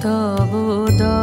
더보다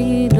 te dou.